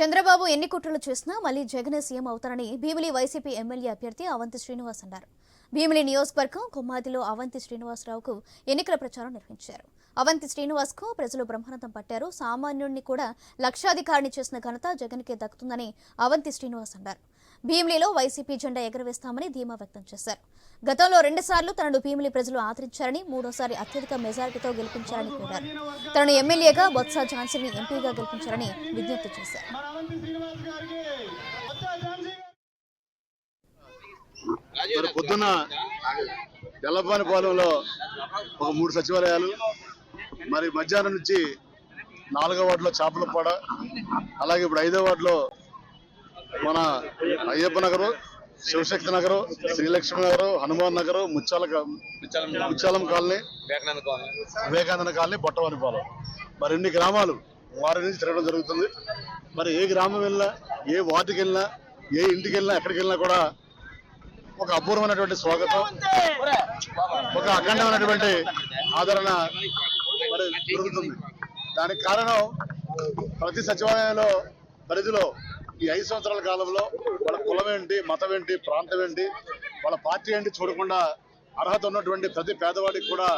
చంద్రబాబు ఎన్ని కుట్రలు చేసినా మళ్ళీ జగనే సీఎం అవుతారని భీమిలి వైసీపీ ఎమ్మెల్యే అభ్యర్థి అవంతి శ్రీనివాస్ అన్నారు. భీమిలి నియోజకవర్గం కొమ్మాదిలో అవంతి శ్రీనివాసరావుకు ఎన్నికల ప్రచారం నిర్వహించారు. అవంతి శ్రీనివాస్కు ప్రజలు బ్రహ్మానందం పట్టారు. సామాన్యుడిని కూడా లక్షాధికారిని చేసిన ఘనత జగన్కే దక్కుతుందని అవంతి శ్రీనివాస్ అన్నారు. భీమిలిలో వైసీపీ జెండా ఎగరవేస్తామని ధీమా వ్యక్తం చేశారు. గతంలో రెండుసార్లు తనను భీమిలి ప్రజలు ఆదరించారని మూడోసారి అత్యధిక మెజారిటీతో గెలిపించారని కోరారు. తనను ఎమ్మెల్యేగా బొత్స ఝాన్సీని ఎంపీగా గెలిపించారని విజ్ఞప్తి చేశారు. పొద్దున్న తెల్లపాని పాలెంలో ఒక మూడు సచివాలయాలు మరి మధ్యాహ్నం నుంచి నాలుగో వార్డులో చేపలపాడ అలాగే ఇప్పుడు ఐదో వార్డులో మన అయ్యప్ప నగరు శివశక్తి నగరు శ్రీలక్ష్మి నగరు హనుమాన్ నగరు ముచ్చాల ముచ్చాలం కాలనీ వివేకానంద కాలనీ. బొట్టవారిపాలెం మరి ఇన్ని గ్రామాలు వారి నుంచి తిరగడం జరుగుతుంది. మరి ఏ గ్రామం వెళ్ళినా ఏ వార్డుకి వెళ్ళినా ఏ ఇంటికి వెళ్ళినా ఎక్కడికి వెళ్ళినా కూడా ఒక అపూర్వమైనటువంటి స్వాగతం ఒక అఖండమైనటువంటి ఆదరణ మరి దొరుకుతుంది. దానికి కారణం ప్రతి సచివాలయంలో పరిధిలో ఈ ఐదు సంవత్సరాల కాలంలో వాళ్ళ కులం ఏంటి మతం ఏంటి ప్రాంతం ఏంటి వాళ్ళ పార్టీ ఏంటి చూడకుండా అర్హత ఉన్నటువంటి ప్రతి పేదవాడికి కూడా